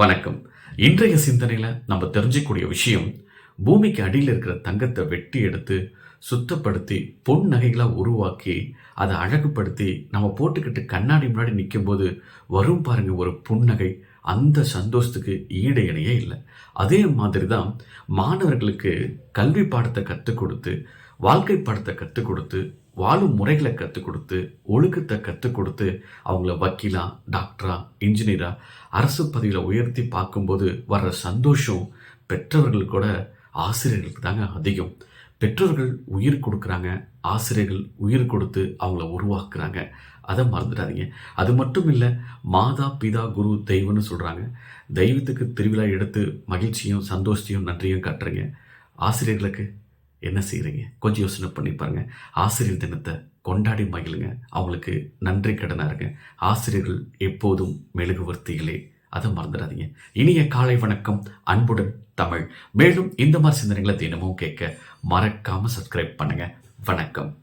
வணக்கம். இன்றைய சிந்தனையில நம்ம தெரிஞ்சுக்கூடிய விஷயம் பூமிக்கு அடியில் இருக்கிற தங்கத்தை வெட்டி எடுத்து சுத்தப்படுத்தி பொன் நகைகளாக உருவாக்கி அதை அழகுபடுத்தி நம்ம போட்டுக்கிட்டு கண்ணாடி முன்னாடி நிற்கும்போது வரும் பாருங்க ஒரு புன்னகை அந்த சந்தோஷத்துக்கு ஈடு இணையே இல்லை. அதே மாதிரி தான் மாணவர்களுக்கு கல்வி பாடத்தை கற்றுக் கொடுத்து வாழ்க்கை பாடத்தை கற்றுக் கொடுத்து வாழும் முறைகளை கற்றுக் கொடுத்து ஒழுக்கத்தை கற்றுக் கொடுத்து அவங்கள வக்கீலா டாக்டரா இன்ஜினியரா அரசு பதவியில் உயர்த்தி பார்க்கும்போது வர்ற சந்தோஷம் பெற்றவர்கள் கூட ஆசிரியர்களுக்கு தாங்க அதிகம். பெற்றோர்கள் உயிர் கொடுக்குறாங்க ஆசிரியர்கள் உயிர் கொடுத்து அவங்கள உருவாக்குறாங்க. அதை மறந்துடாதீங்க. அது மட்டும் இல்லை மாதா பிதா குரு தெய்வம்னு சொல்கிறாங்க தெய்வத்துக்கு திருவிழா எடுத்து மகிழ்ச்சியும் சந்தோஷத்தையும் நன்றியும் காட்டுறீங்க. ஆசிரியர்களுக்கு என்ன செய்கிறீங்க கொஞ்சம் யோசனை பண்ணி பாருங்க. ஆசிரியர் தினத்தை கொண்டாடி மகிழுங்க. அவங்களுக்கு நன்றி கடனாக இருங்க ஆசிரியர்கள் எப்போதும் மெழுகுவர்த்திகளே அதை மறந்துடாதீங்க. இனிய காலை வணக்கம். அன்புடன் தமிழ். மேலும் இந்த மாதிரி சிந்தனைகளை தினமும் கேட்க மறக்காமல் சப்ஸ்கிரைப் பண்ணுங்க. வணக்கம்.